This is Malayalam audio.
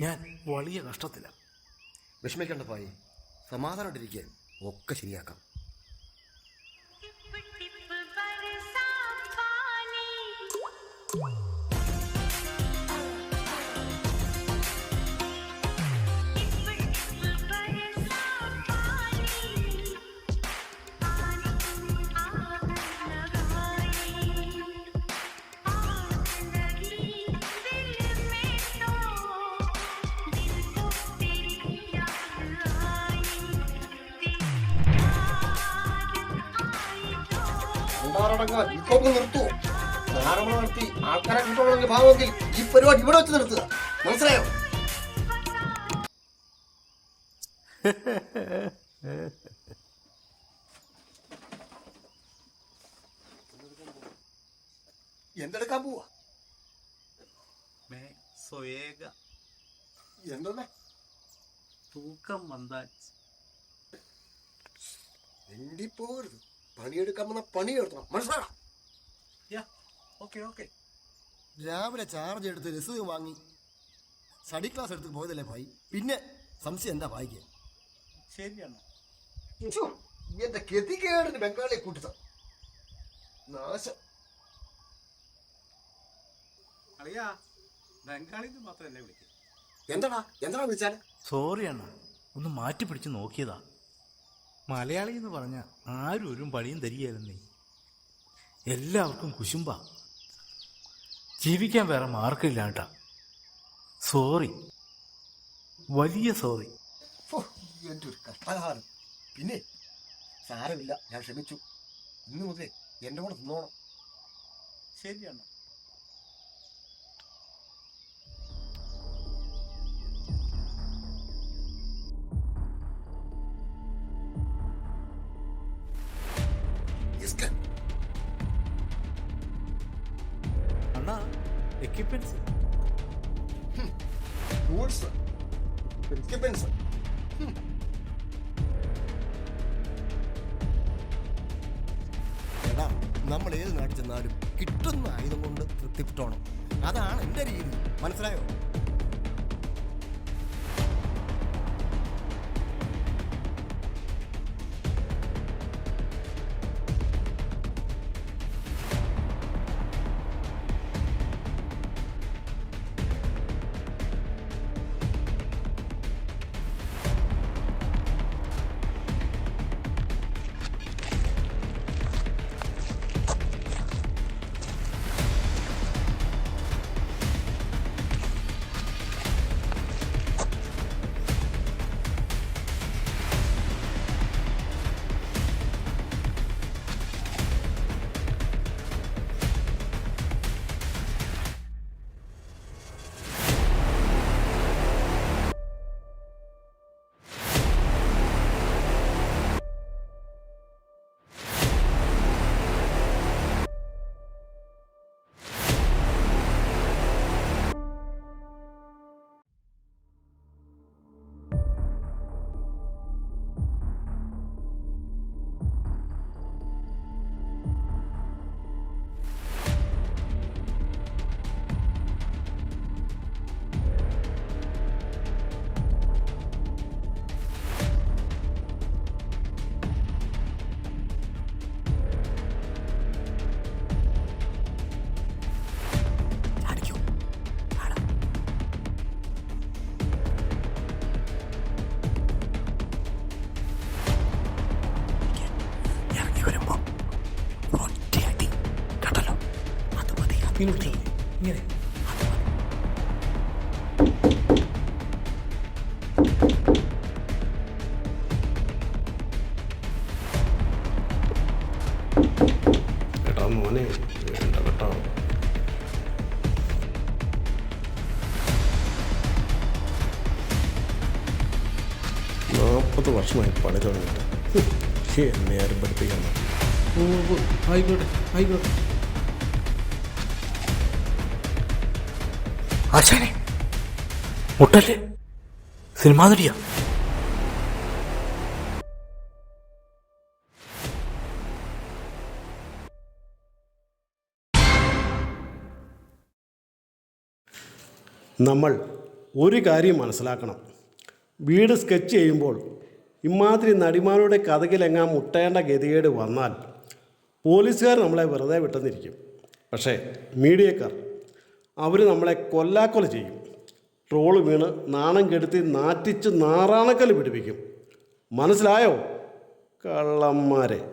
ഞാൻ വലിയ കഷ്ടത്തിലാണ് വിഷമിക്കേണ്ട പായി സമാധാനമായിട്ടിരിക്കുക ഒക്കെ ശരിയാക്കാം. ടിപ്പ് ടിപ്പ് ഇപ്പൊ നിർത്തൂ. ധാരണ നടത്തി ആൾക്കാരെ കിട്ടണമെങ്കിൽ ഭാവമെങ്കിൽ ഈ പരിപാടി ഇവിടെ വെച്ച് നിർത്തുക. മനസ്സിലായോ? എന്തെടുക്കാൻ പോവാ? സ്വയേക. എന്തോന്നെ? തൂക്കം വந்தாച്ച് എണ്ടി പോകരുത് പണിയെടുക്കാൻ വന്ന പണി മനസ്സിലായോ? മനസ്സിലാ ഓക്കെ ഓക്കെ. രാവിലെ ചാർജ് എടുത്ത് രസീത് വാങ്ങി സ്റ്റഡി ക്ലാസ് എടുത്ത് പോയതല്ലേ ഭായി? പിന്നെ സംശയം എന്താ ഭായിക്ക്? ശരിയാണ് എന്റെ ഗതികേടിന് ബംഗാളിയെ കൂട്ടുക. നാശം. അറിയാ ബംഗാളിന്ന് മാത്രമല്ലേ വിളിക്കുക എന്താടാ? എന്താടാ വിളിച്ചാൽ സോറി അണ്ണ. ഒന്ന് മാറ്റി പിടിച്ച് നോക്കിയതാ. മലയാളി എന്ന് പറഞ്ഞാൽ ആരും ഒരു പണിയും തരികയല്ലെന്നേ എല്ലാവർക്കും കുശുമ്പ. ജീവിക്കാൻ വേറെ മാർക്കില്ല കേട്ടാ. സോറി. വലിയ സോറി. പിന്നെ സാരമില്ല ഞാൻ ക്ഷമിച്ചു. ഇന്ന് മുതലേ എന്റെ കൂടെ നിന്നോണം. ശരിയാണ് അണ്ണാ എക്യുപ്മെന്റ്സ് ടൂൾസ് എക്യുപ്മെന്റ്സ്. എടാ നമ്മൾ ഏത് നാട്ടിൽ ചെന്നാലും കിട്ടുന്ന ആയുധം കൊണ്ട് തൃപ്തിപ്പെട്ടോണം അതാണ് എന്റെ രീതി. മനസ്സിലായോ? മതി ഇങ്ങനെ എടാ മോനെ വേണ്ട കേട്ടോ. നാൽപ്പത് വർഷമായി പണി തുടങ്ങിയിട്ട്. എന്നെ ആരും പഠിപ്പിക്കാൻ ആയിക്കോട്ടെ ആയിക്കോട്ടെ. ആശാനെ മുട്ടല്ലേ സിനിമാ നടിയാ നമ്മൾ ഒരു കാര്യം മനസ്സിലാക്കണം. വീട് സ്കെച്ച് ചെയ്യുമ്പോൾ ഇമാതിരി നടിമാരുടെ കഥകിലെങ്ങാൻ മുട്ടേണ്ട ഗതികേട് വന്നാൽ പോലീസുകാർ നമ്മളെ വെറുതെ വിട്ടെന്നിരിക്കും പക്ഷേ മീഡിയക്കാർ അവർ നമ്മളെ കൊല്ലാക്കൊല ചെയ്യും. ട്രോൾ വീണ് നാണം കെടുത്തി നാറ്റിച്ച് നാറാണക്കൽ പിടിപ്പിക്കും. മനസ്സിലായോ? കള്ളന്മാരെ.